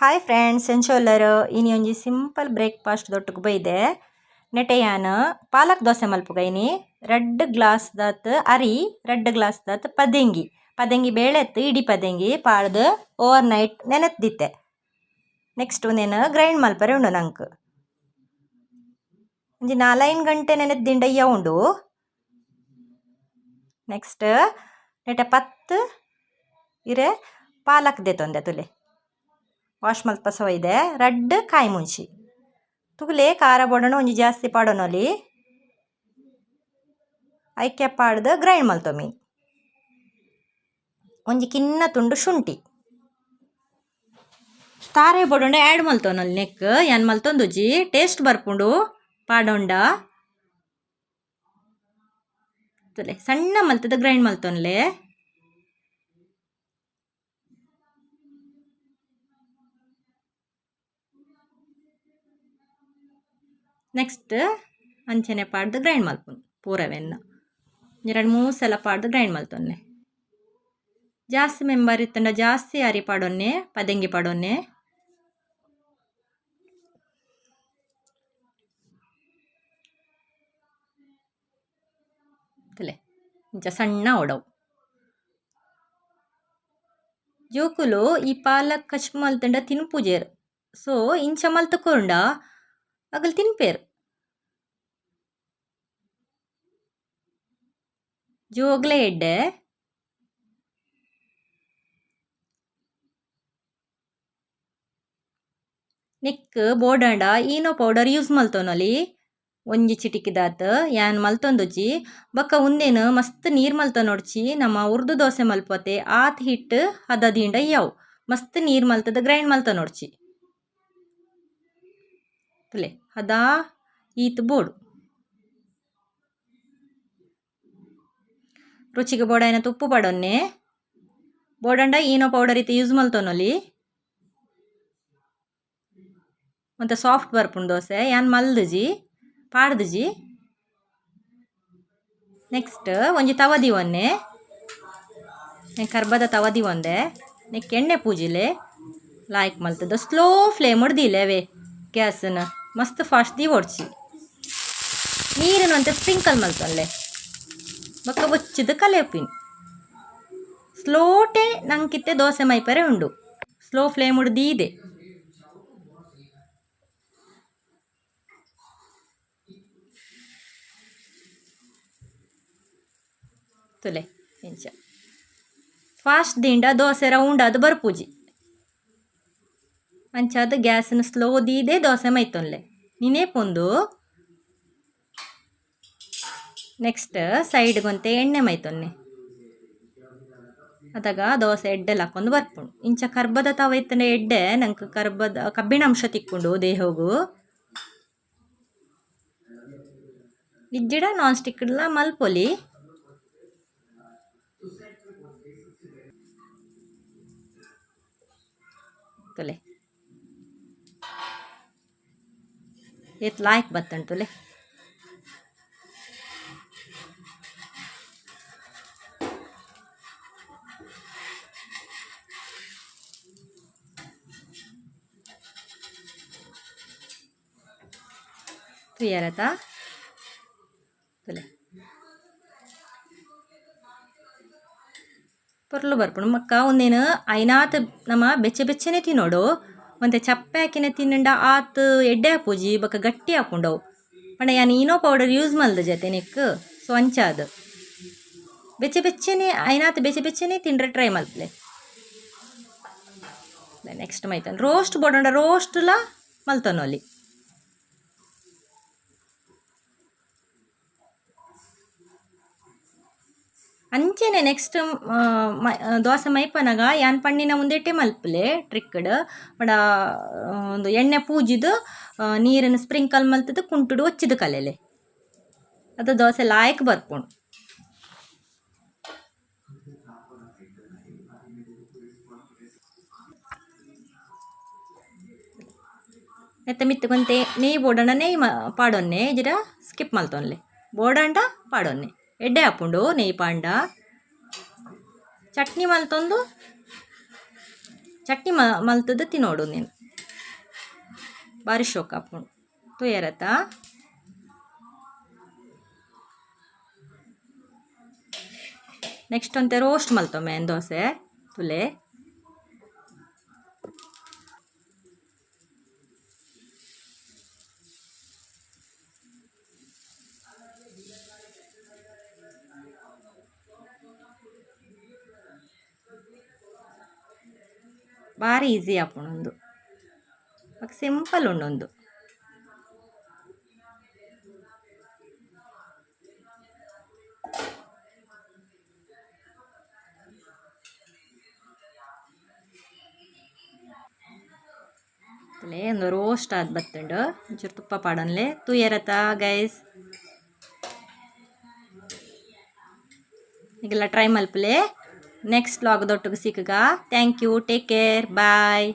Hi friends ಎಂಚೋಲ್ಲರು ಒಂಜಿ simple breakfast ದೊಟ್ಟುಗು ಬೈದೆ. ನೆಟೆಯಾನ, ಪಾಲಕ್ ದೋಸೆ ಮಲ್ಪುಗೈನಿ ರಡ್ಡ್ ಗ್ಲಾಸ್ ದತ್ ಅರಿ ರಡ್ಡ್ ಗ್ಲಾಸ್ ದತ್ ಪದೆಂಗಿ. ಪದೆಂಗಿ ಬೇಳೆತ್ ಇಡಿ ಪದೆಂಗಿ ಪಾಡ್ದ್ ಓವರ್ ನೈಟ್ ನೆನೆತ್ತಿತ್ತೆ ನೆಕ್ಸ್ಟ್ ಉಂದೆನ್ ಗ್ರೈಂಡ್ ಮಲ್ಪರೆ ಉಂಡು ನಂಕ್ ಒಂಜಿ ನಾಲೈನ್ ಗಂಟೆ ನೆನೆದ್ದಿಂಡ ಉಂಡು. ನೆಕ್ಸ್ಟ್ ನೆಟೆ ಪತ್ತು ಇರೆ ಪಾಲಕ್ ದೆತೊಂದೆ ತುಲೆ. ವಾಶ್ ಪಸವ ಇದೆ. ರಡ್ಡ್ ಕಾಯಿ ಮುಂಚಿ. ತುಗುಲೆ, ಖಾರ ಬೋಡಣ ಒಂಜಿ ಜಾಸ್ತಿ ಪಾಡೊನೊಲಿ ಐಕೆ ಪಾಡ್ದ್ ಗ್ರೈಂಡ್ ಮಲ್ತೊಮಿ ಒಂಜಿ ಕಿನ್ನ ತುಂಡು ಶುಂಠಿ. ತಾರೆ ಬೊಡೊಂಡ ಆ್ಯಡ್ ಮಲ್ತೊನೊಲಿ ನೆಕ್ ಮಲ್ತೊಂದು ಮಲ್ತೊಂದುಜಿ ಟೇಸ್ಟ್ ಬರ್ಪುಂಡು. ಪಾಡೊಂಡ. ಸಣ್ಣ ಮಲ್ತದ ಗ್ರೈಂಡ್ ಮಲ್ತೊನ್ಲೆ ನೆಕ್ಸ್ಟ್ ಅಂಚನೆ ಪಾಡ್ದು ಗ್ರೈಂಡ್ ಮಲ್ಪುನು ಪೂರವೆನ್ನ. ಎರಡು ಮೂರು ಸಲ ಪಾಡ್ದು ಗ್ರೈಂಡ್ ಮಲ್ತೊನ್ನೆ. ಜಾಸ್ತಿ ಮೆಂಬರ್ ಇತ್ತಂಡ ಜಾಸ್ತಿ ಅರಿ ಪಾಡೊನ್ನೆ ಪದಂಗಿ ಪಾಡೊನ್ನೆ. ಇಂಚ ಸಣ್ಣ ಒಡವು. ಜೋಕುಲು ಈ ಪಾಲಕ್ ಕಚ್ ಮಲ್ತಂಡ ತಿನ್ಪುಜೇರು. ಸೊ, ಇಂಚ ಮಲ್ತಕೊಂಡ ಅಗಲ್ ತಿನ್ಪೇರು. ಜೋಗ್ಲೆ ಎಡ್ಡೆ. ನೆಕ್, ಬೋಡಾಂಡ, ಈನೋ ಪೌಡರ್ ಯೂಸ್ ಮಲ್ತೊನೊಲಿ. ಒಂಜಿ ಚಿಟಿಕಿದಾತ ಯಾನ್ ಮಲ್ತೊಂದುಜಿ ಬಕ್ಕ ಉಂದೆನ್ ಮಸ್ತ್ ನೀರ್ ಮಲ್ತೊನೊಡ್ಚಿ ನಮ ಉರ್ದು ದೋಸೆ ಮಲ್ಪೊತೆ, ಆತ್ ಹಿಟ್ ಹದದಿಂಡ ಯಾವ್ ಮಸ್ತ್ ನೀರ್ ಮಲ್ತದ, ಗ್ರೈಂಡ್ ಮಲ್ತೊನೊಡ್ಚಿ. ತುಲೆ ಅದಾ ಈತ್ ಬೋಡು. ರುಚಿಗೆ ಬೋಡಾಯಿನ ತುಪ್ಪು ಪಡೊನ್ನೆ? ಬೋಡಂಡ ಈನೋ ಪೌಡರ್ ಇತ್ತು ಯೂಸ್ ಮಲ್ತೊನೊಲಿ? ಮತ್ತು ಸಾಫ್ಟ್ ಬರ್ಪುಂಡು ದೋಸೆ, ಯಾನ್ ಮಲ್ದಜಿ? ಪಾಡ್ದಜಿ? ನೆಕ್ಸ್ಟ್ ಒಂಜಿ ತವದಿ ಒನ್ನೆ. ಕರ್ಬದ ತವದಿ ಒಂದೆ. ನೆಕ್ ಎಣ್ಣೆ ಪೂಜಿಲೆ. ಲಾಯ್ಕ್ ಮಲ್ತದ. Slow flame ಹೊಡ್ದಿಲ್ಲೇವೆ ಗ್ಯಾಸನ್ನ. ಮಸ್ತ್ ಫಾಸ್ಟ್ ದಿ ಓಡ್ಚಿ ನೀರಿನ ಅಂತ ಸ್ಪ್ರಿಂಕಲ್ ಮಲ್ತಲ್ಲೆ ಬೊಕ್ಕ ಬೊಚ್ಚಿದ ಕಲೆಪಿನ್ ಸ್ಲೋಟೆ ನಂಕಿತ್ತೆ ದೋಸೆ ಮೈಪರೆ ಉಂಡು. ಸ್ಲೋ ಫ್ಲೇಮ್ ಉಡ್ದೀದೆ ತುಲೆ ಇಂಚ ಫಾಸ್ಟ್ ದಿಂಡ ದೋಸೆ ರೌಂಡ್ ಅದು ಬರ್ಪುಜಿ. ಅಂಚಾದ ಗ್ಯಾಸನ್ನು ಸ್ಲೋ ದೀದೆ ದೋಸೆ ಮೈತೊನ್ಲೆ. ನಿನೇ ಪೊಂದು. ನೆಕ್ಸ್ಟ್ ಸೈಡ್ಗೊಂತೆ ಎಣ್ಣೆ ಮೈತೊನ್ನೆ. ಅದಾಗ ದೋಸೆ ಎಡ್ಡೆಲ್ಲ ಹಾಕೊಂಡು ಬರ್ಪುಂಡು ಇಂಚ ಕರ್ಬದ ಇತ್ತಂಡ ಎಡ್ಡೆ, ನಂಗೆ ಕರ್ಬದ, ಕಬ್ಬಿಣ ಅಂಶ ತಿಕ್ಕೊಂಡು ದೇಹಗು. ಇಜ್ಜಿಡ ನಾನ್ ಸ್ಟಿಕ್ಡ್ಲ ಮಲ್ಪೊಲಿ. ತುಲೆ. ಏತ್ ಲಾಯ್ಕ್ ಬತ್ತಂಡು ತುಲೆ ತುಯ್ಯರತ ತುಲೆ ಪೊರ್ಲು ಬರ್ಪುಂಡು ಮಕ್ಕ ಒಂದೇನು ಐನಾತ್ ನಮ್ಮ ಬೆಚ್ಚ ಬೆಚ್ಚನೆ ತಿನ್ನೋಡು ಒಂತೆ ಚಪ್ಪೆ ಹಾಕಿನ ತಿನ್ನಂಡ ಆತ್ ಎಡ್ಡೆ ಹಾಪುಜಿ, ಬೊಕ ಗಟ್ಟಿ ಹಾಕೊಂಡವು. ಪಂಡ ಯಾನ ಈನೋ ಪೌಡರ್ ಯೂಸ್ ಮಲ್ದ ಜತೆ ನೆಕ್, ಸೊ ಅಂಚಾದ್. ಬೆಚ್ಚ ಬೆಚ್ಚನೆ, ಐನಾತ್ ಬೆಚ್ಚ ಬೆಚ್ಚನೆ ತಿಂಡ್ರೆ ಟ್ರೈ ಮಲ್ಪಲೆ. ನೆಕ್ಸ್ಟ್ ಮೈತನ್. ರೋಸ್ಟ್ ಬೋಡಂಡ ರೋಸ್ಟ್ಲ ಮಲ್ತನೊಲಿ. ಅಂಚೆನೆ ನೆಕ್ಸ್ಟ್ ದೋಸೆ ಮೈಪನಗ ಯಾನ್ ಪಣ್ಣಿನ ಮುಂದೆಟ್ಟೆ ಮಲ್ಪಲೆ ಟ್ರಿಕ್ಡ್ ಬಡ ಒಂದು ಎಣ್ಣೆ ಪೂಜಿದು ನೀರನ್ನು ಸ್ಪ್ರಿಂಕಲ್ ಮಲ್ತದ, ಕುಂಟುಡು, ಒಚ್ಚಿದ ಕಲೆಲೆ. ಅದು ದೋಸೆ ಲಾಯಕ್ ಬರ್ಪುಂಡು ಎತ್ತ ಮಿತ್ತಕೊಂತೆ, ನೇಯ್ ಬೋಡಣ್ಣ ನೇಯ್ ಪಾಡೊನ್ನೆ ಇಜ್ಜಿರ ಸ್ಕಿಪ್ ಮಲ್ತೊನ್ಲೆ. ಬೋಡಂಡ, ಪಾಡೊನ್ನೆ. ಎಡ್ಡೆ ಹಾಪುಂಡು ನೆಯ್ ಪಾಂಡ. ಚಟ್ನಿ ಮಲ್ತೊಂದು ಚಟ್ನಿ ಮ ತಿನ್ನೋಡು ನೀನು. ಬಾರಿ ಶೋಕ ಹಾಕ್ಕೊಂಡು ತುಯರತ್ತ? ನೆಕ್ಸ್ಟ್ ಒಂತೆ ರೋಸ್ಟ್ ಮಲ್ತೊಮ್ಮೆ ದೋಸೆ ತುಲೆ ಭಾರಿ ಈಸಿ ಆಪಣೊಂದು ಸಿಂಪಲ್ ಉಂಡೊಂದು ತಲೆ ಒಂದು ರೋಸ್ಟ್ ಆದ್ ಬತ್ತುಂಡು. ಒಂಚೂರು ತುಪ್ಪ ಪಾಡನ್ಲೆ ಏರತ್ತ ಗೈಸ್ ಈಗೆಲ್ಲ ಟ್ರೈ ಮಲ್ಪಲೆ ನೆಕ್ಸ್ಟ್ ಲಾಗ್ದೊಟ್ಟಿಗೆ ಸಿಕ್ಕಗ. Thank you take care bye